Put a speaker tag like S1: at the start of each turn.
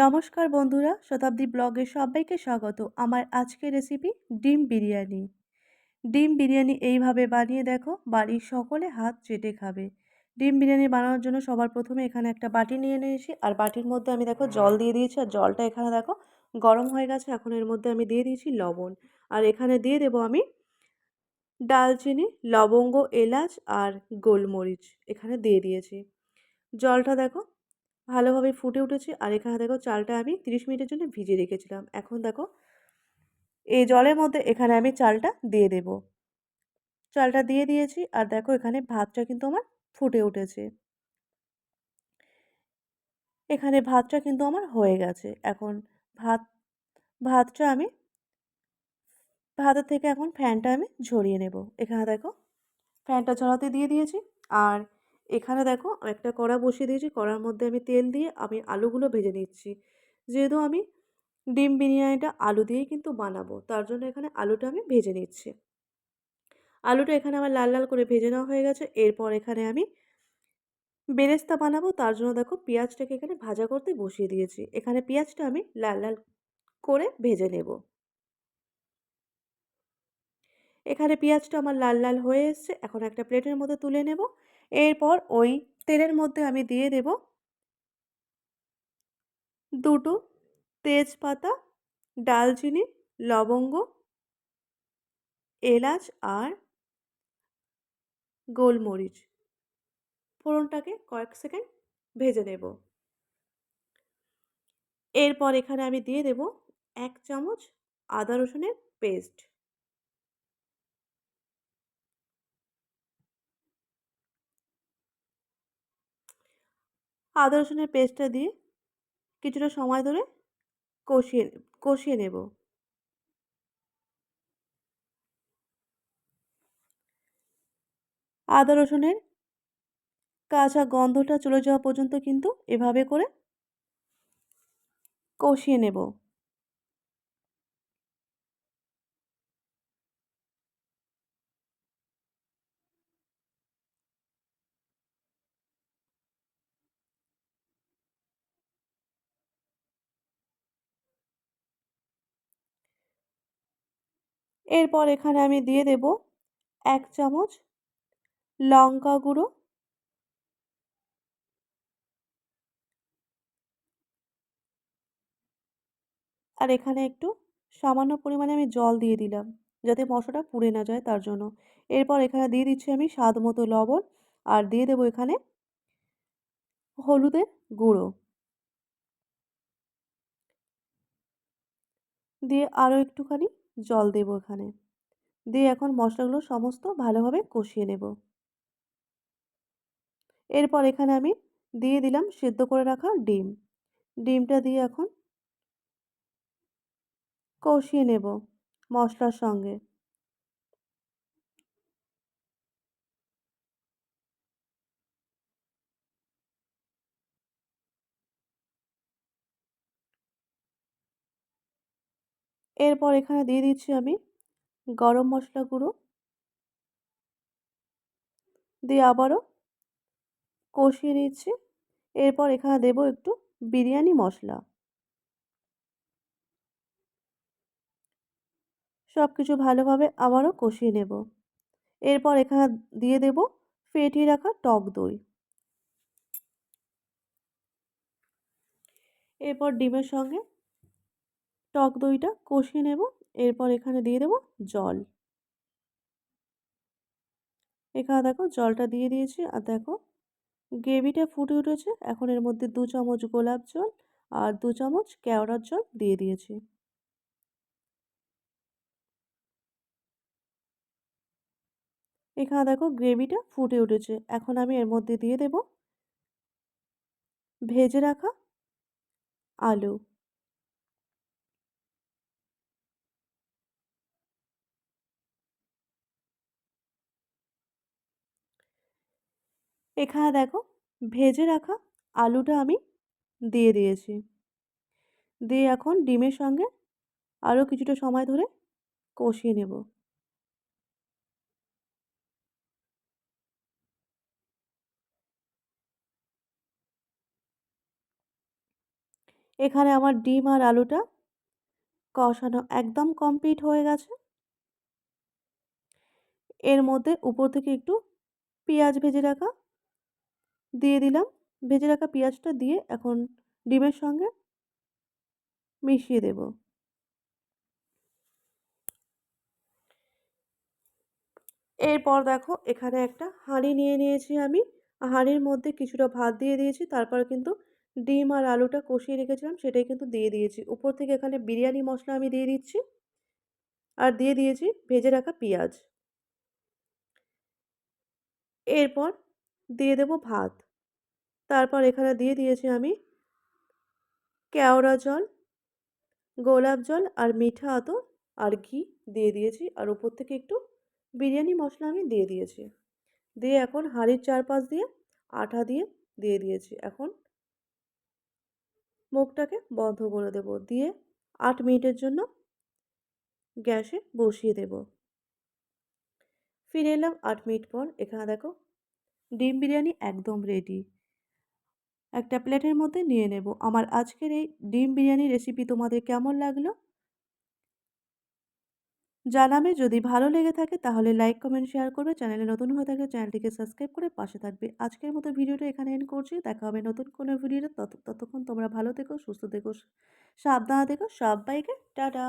S1: নমস্কার বন্ধুরা, শতাব্দী ব্লগে সবাইকে স্বাগত। আমার আজকের রেসিপি ডিম বিরিয়ানি। ডিম বিরিয়ানি এইভাবে বানিয়ে দেখো, বাড়ির সকলে হাত চেটে খাবে। ডিম বিরিয়ানি বানানোর জন্য সবার প্রথমে এখানে একটা বাটি নিয়ে নিয়েছি। আর বাটির মধ্যে আমি দেখো জল দিয়ে দিয়েছি। আর জলটা এখানে দেখো গরম হয়ে গেছে। এখন এর মধ্যে আমি দিয়ে দিয়েছি লবণ। আর এখানে দিয়ে দেবো আমি ডালচিনি, লবঙ্গ, এলাচ আর গোলমরিচ। এখানে দিয়ে দিয়েছি। জলটা দেখো ভালোভাবে ফুটে উঠেছে। আর এখানে দেখো চালটা আমি তিরিশ মিনিটের জন্য ভিজিয়ে রেখেছিলাম। এখন দেখো এই জলের মধ্যে এখানে আমি চালটা দিয়ে দেব। চালটা দিয়ে দিয়েছি আর দেখো এখানে ভাতটা কিন্তু আমার ফুটে উঠেছে। এখানে ভাতটা কিন্তু আমার হয়ে গেছে। এখন ভাত, ভাতটা আমি, ভাতের থেকে এখন ফ্যানটা আমি ঝরিয়ে নেব। এখানে দেখো ফ্যানটা ঝরাতে দিয়ে দিয়েছি। আর এখানে দেখো একটা কড়া বসিয়ে দিয়েছি। কড়ার মধ্যে আমি তেল দিয়ে আমি আলুগুলো ভেজে নিচ্ছি। যেহেতু আমি ডিম বিরিয়ানিটা আলু দিয়েই কিন্তু বানাবো, তার জন্য এখানে আলুটা আমি ভেজে নিচ্ছি। আলুটা এখানে আমার লাল লাল করে ভেজে নেওয়া হয়ে গেছে। এরপর এখানে আমি বেরেস্তা বানাবো, তার জন্য দেখো পেঁয়াজটাকে এখানে ভাজা করতে বসিয়ে দিয়েছি। এখানে পেঁয়াজটা আমি লাল লাল করে ভেজে নেব। এখানে পেঁয়াজটা আমার লাল লাল হয়ে এসছে। এখন একটা প্লেটের মধ্যে তুলে নেব। এরপর ওই তেলের মধ্যে আমি দিয়ে দেব দুটো তেজপাতা, ডালচিনি, লবঙ্গ, এলাচ আর গোলমরিচ। ফোড়নটাকে কয়েক সেকেন্ড ভেজে নেব। এরপর এখানে আমি দিয়ে দেব এক চামচ আদা রসুনের পেস্ট। আদা, রসুনের পেস্টটা দিয়ে কিছুটা সময় ধরে কষিয়ে কষিয়ে নেব। আদা, রসুনের কাঁচা গন্ধটা চলে যাওয়া পর্যন্ত কিন্তু এভাবে করে কষিয়ে নেব। এরপর এখানে আমি দিয়ে দেব এক চামচ লঙ্কা গুঁড়ো। আর এখানে একটু সামান্য পরিমাণে আমি জল দিয়ে দিলাম, যাতে মশলাটা পুড়ে না যায় তার জন্য। এরপর এখানে দিয়ে দিচ্ছি আমি স্বাদ মতো লবণ, আর দিয়ে দেবো এখানে হলুদের গুঁড়ো। দিয়ে আরও একটুখানি জল দেব এখানে দিয়ে এখন মশলাগুলো সমস্ত ভালোভাবে কষিয়ে নেব। এরপর এখানে আমি দিয়ে দিলাম সেদ্ধ করে রাখা ডিম। ডিমটা দিয়ে এখন কষিয়ে নেব মশলার সঙ্গে। এরপর এখানে দিয়ে দিচ্ছি আমি গরম মশলা গুঁড়ো। দিয়ে আবারও কষিয়ে নিচ্ছি। এরপর এখানে দেব একটু বিরিয়ানি মশলা। সব কিছু ভালোভাবে আবারও কষিয়ে নেব। এরপর এখানে দিয়ে দেব ফেটিয়ে রাখা টক দই। এরপর ডিমের সঙ্গে টক দইটা কষিয়ে নেব, এরপর এখানে দিয়ে দেব জল। এখানে দেখো জলটা দিয়ে দিয়েছি, আর দেখো গ্রেভিটা ফুটে উঠেছে, এখন এর মধ্যে দু চামচ গোলাপ জল আর দু চামচ কেওড়ার জল দিয়ে দিয়েছি। এখানে দেখো গ্রেভিটা ফুটে উঠেছে, এখন আমি এর মধ্যে দিয়ে দেব ভেজে রাখা আলু। এখানে দেখো, ভেজে রাখা আলুটা আমি দিয়ে দিয়েছি। দিয়ে এখন ডিমের সঙ্গে আরও কিছুটা সময় ধরে কষিয়ে নেব। এখানে আমার ডিম আর আলুটা কষানো একদম কমপ্লিট হয়ে গেছে। এর মধ্যে উপর থেকে একটু পেঁয়াজ ভেজে রাখা দিয়ে দিলাম। ভেজে রাখা পেঁয়াজটা দিয়ে এখন ডিমের সঙ্গে মিশিয়ে দেব। এরপর দেখো এখানে একটা হাঁড়ি নিয়ে নিয়েছি আমি। হাঁড়ির মধ্যে কিছুটা ভাত দিয়ে দিয়েছি। তারপর কিন্তু ডিম আর আলুটা কষিয়ে রেখেছিলাম, সেটাই কিন্তু দিয়ে দিয়েছি। উপর থেকে এখানে বিরিয়ানি মশলা আমি দিয়ে দিচ্ছি। আর দিয়ে দিয়েছি ভেজে রাখা পেঁয়াজ। এরপর দিয়ে দেব ভাত। তারপর এখানে দিয়ে দিয়েছি আমি কেওড়া জল, গোলাপ জল আর মিঠা আতর আর ঘি দিয়ে দিয়েছি। আর উপর থেকে একটু বিরিয়ানি মশলা আমি দিয়ে দিয়েছি। দিয়ে এখন হাঁড়ির চারপাশ দিয়ে আঠা দিয়ে দিয়ে দিয়েছি। এখন মুখটাকে বন্ধ করে দেব। দিয়ে আট মিনিটের জন্য গ্যাসে বসিয়ে দেব। ফিরে এলাম আট মিনিট পর। এখানে দেখো, ডিম বিরিয়ানি একদম রেডি একটা প্লেটের মধ্যে নিয়ে নেব। আমার আজকের এই ডিম বিরিয়ানি রেসিপি তোমাদের কেমন লাগল? জানাবে। যদি ভালো লেগে থাকে তাহলে লাইক কমেন্ট শেয়ার করবে। চ্যানেলে নতুন হয়ে থাকলে চ্যানেলটিকে সাবস্ক্রাইব করে পাশে থাকবে। আজকের মতো ভিডিওটা এখানে এন্ড করছি। দেখা হবে নতুন কোনো ভিডিওতে। তত, ততক্ষণ তোমরা ভালো থেকো, সুস্থ থেকো, সাবধানে থেকো। সবাইকে টাটা!